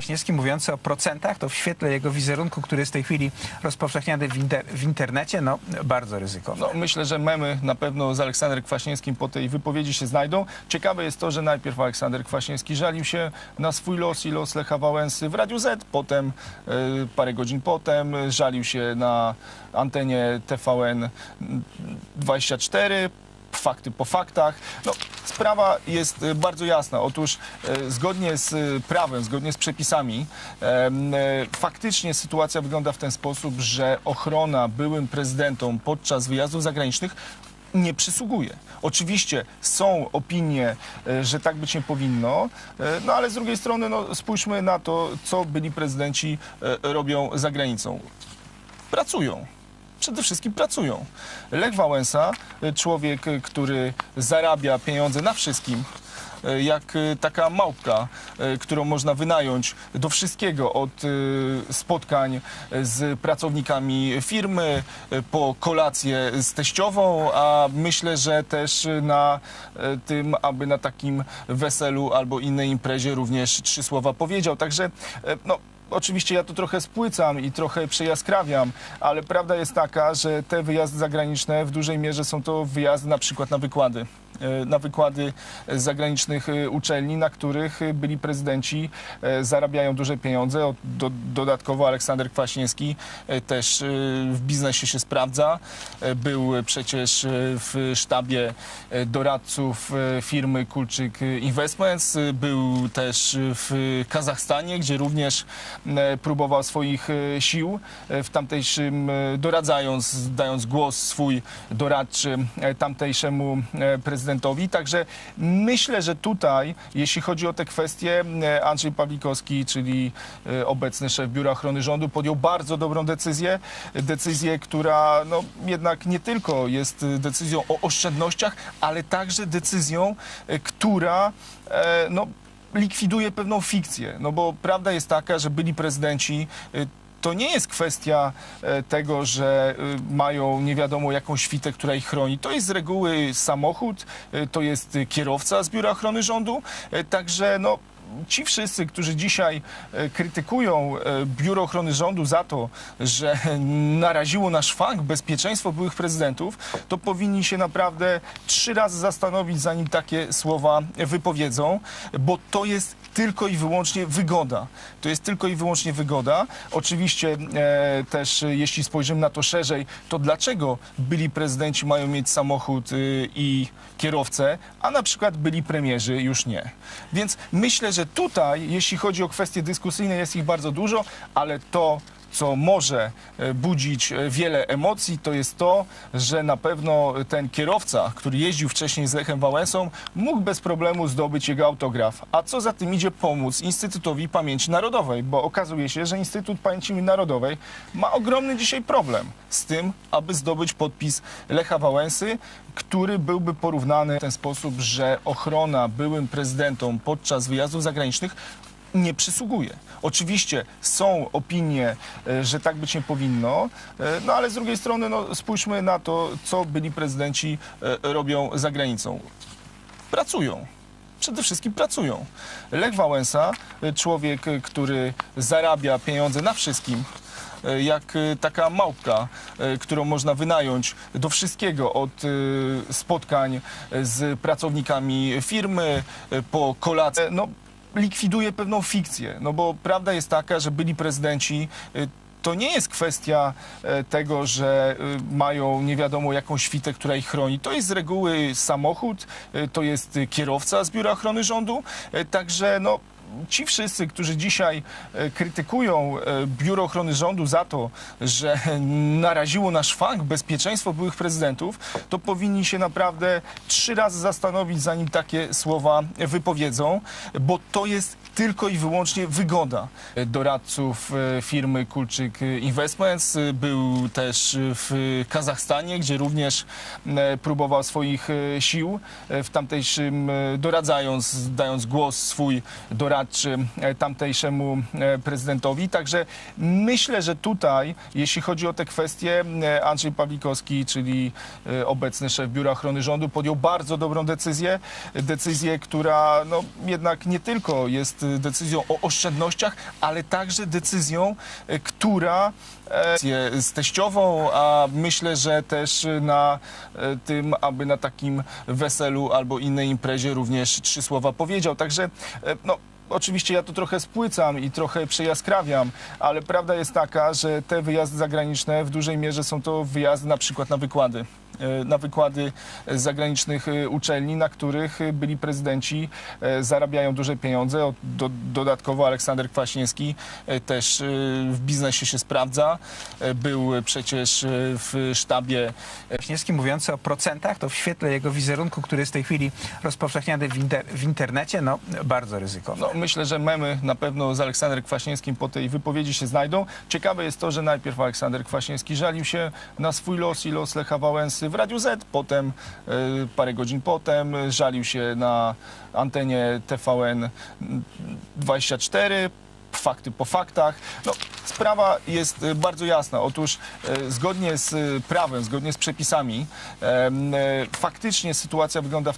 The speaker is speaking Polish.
Kwaśniewski mówiący o procentach, to w świetle jego wizerunku, który jest w tej chwili rozpowszechniany w, inter, w internecie, no bardzo ryzykowne. No, myślę, że memy na pewno z Aleksanderem Kwaśniewskim po tej wypowiedzi się znajdą. Ciekawe jest to, że najpierw Aleksander Kwaśniewski żalił się na swój los i los Lecha Wałęsy w Radiu Z, potem e, parę godzin potem żalił się na antenie TVN 24, fakty po faktach. No, sprawa jest e, bardzo jasna. Otóż e, zgodnie z e, prawem, zgodnie z przepisami, faktycznie sytuacja wygląda w ten sposób, że ochrona byłym prezydentom podczas wyjazdów zagranicznych nie przysługuje. Oczywiście są opinie, że tak być nie powinno, no ale z drugiej strony no, spójrzmy na to, co byli prezydenci robią za granicą. Pracują przede wszystkim pracują. Lech Wałęsa, y, człowiek, y, który zarabia pieniądze na wszystkim, y, jak taka małpka, którą można wynająć do wszystkiego, od spotkań z pracownikami firmy, po kolację z teściową, a myślę, że też na tym, aby na takim weselu albo innej imprezie również trzy słowa powiedział. Także no, Oczywiście ja to trochę spłycam i trochę przejaskrawiam, ale prawda jest taka, że te wyjazdy zagraniczne w dużej mierze są to wyjazdy na przykład na wykłady. e, Na wykłady z zagranicznych e, uczelni, na których e, byli prezydenci zarabiają duże pieniądze. Dodatkowo Aleksander Kwaśniewski też w biznesie się sprawdza. Był przecież w sztabie doradców firmy Kulczyk Investments. Był też w Kazachstanie, gdzie również próbował swoich e, sił e, w tamtejszym, e, doradzając, dając głos swój doradczy e, tamtejszemu e, prezydentowi. Także myślę, że tutaj, jeśli chodzi o te kwestie, e, Andrzej Pawlikowski, czyli e, obecny szef Biura Ochrony Rządu, podjął bardzo dobrą decyzję. Decyzję, która no, jednak nie tylko jest e, decyzją o oszczędnościach, ale także decyzją, e, która e, no, likwiduje pewną fikcję. No bo prawda jest taka, że byli prezydenci. y, To nie jest kwestia e, tego, że y, mają nie wiadomo jaką świtę, która ich chroni. To jest z reguły samochód, y, to jest y, kierowca z Biura Ochrony Rządu. Także no, ci wszyscy, którzy dzisiaj e, krytykują e, Biuro Ochrony Rządu za to, że naraziło na szwank bezpieczeństwo byłych prezydentów, to powinni się naprawdę trzy razy zastanowić, zanim takie słowa wypowiedzą, bo to jest tylko i wyłącznie wygoda. To jest tylko i wyłącznie wygoda. Oczywiście e, też, jeśli spojrzymy na to szerzej, to dlaczego byli prezydenci mają mieć samochód y, i kierowcę, a na przykład byli premierzy już nie. Więc myślę, że tutaj, jeśli chodzi o kwestie dyskusyjne, jest ich bardzo dużo, ale to, co może e, budzić e, wiele emocji, to jest to, że na pewno ten kierowca, który jeździł wcześniej z Lechem Wałęsą, mógł bez problemu zdobyć jego autograf. A co za tym idzie pomóc Instytutowi Pamięci Narodowej, bo okazuje się, że Instytut Pamięci Narodowej ma ogromny dzisiaj problem z tym, aby zdobyć podpis Lecha Wałęsy, który byłby porównany w ten sposób, że ochrona byłym prezydentom podczas wyjazdów zagranicznych nie przysługuje. Oczywiście są opinie, e, że tak być nie powinno, e, no ale z drugiej strony no, spójrzmy na to, co byli prezydenci e, robią za granicą. Pracują. Przede wszystkim pracują. Lech Wałęsa, człowiek, który zarabia pieniądze na wszystkim, jak taka małpka, którą można wynająć do wszystkiego, od spotkań z pracownikami firmy, po kolację. No, likwiduje pewną fikcję. No bo prawda jest taka, że byli prezydenci. y, To nie jest kwestia e, tego, że y, mają nie wiadomo jaką świtę, która ich chroni. To jest z reguły samochód, y, to jest y, kierowca z Biura Ochrony Rządu. Także no, ci wszyscy, którzy dzisiaj e, krytykują e, Biuro Ochrony Rządu za to, że naraziło na szwank bezpieczeństwo byłych prezydentów, to powinni się naprawdę trzy razy zastanowić, zanim takie słowa wypowiedzą, bo to jest tylko i wyłącznie wygoda doradców e, firmy Kulczyk Investments. Był też w Kazachstanie, gdzie również próbował swoich sił w tamtejszym, doradzając, dając głos swój doradczy doradczy e, tamtejszemu e, prezydentowi. Także myślę, że tutaj, jeśli chodzi o te kwestie, e, Andrzej Pawlikowski, czyli obecny szef Biura Ochrony Rządu, podjął bardzo dobrą decyzję. Decyzję, która no, jednak nie tylko jest decyzją o oszczędnościach, ale także decyzją, która z teściową, a myślę, że też na tym, aby na takim weselu albo innej imprezie również trzy słowa powiedział. Także no, Oczywiście ja to trochę spłycam i trochę przejaskrawiam, ale prawda jest taka, że te wyjazdy zagraniczne w dużej mierze są to wyjazdy na przykład na wykłady. E, Na wykłady z zagranicznych e, uczelni, na których e, byli prezydenci, zarabiają duże pieniądze. Do, dodatkowo Aleksander Kwaśniewski też w biznesie się sprawdza. Był przecież w sztabie Kwaśniewski mówiący o procentach, to w świetle jego wizerunku, który jest w tej chwili rozpowszechniany w, inter, w internecie, no bardzo ryzykowne. No, myślę, że memy na pewno z Aleksanderem Kwaśniewskim po tej wypowiedzi się znajdą. Ciekawe jest to, że najpierw Aleksander Kwaśniewski żalił się na swój los i los Lecha Wałęsy w Radiu Z, potem e, parę godzin potem żalił się na antenie TVN 24 fakty po faktach. No, sprawa jest e, bardzo jasna. Otóż zgodnie z prawem, zgodnie z przepisami, faktycznie sytuacja wygląda w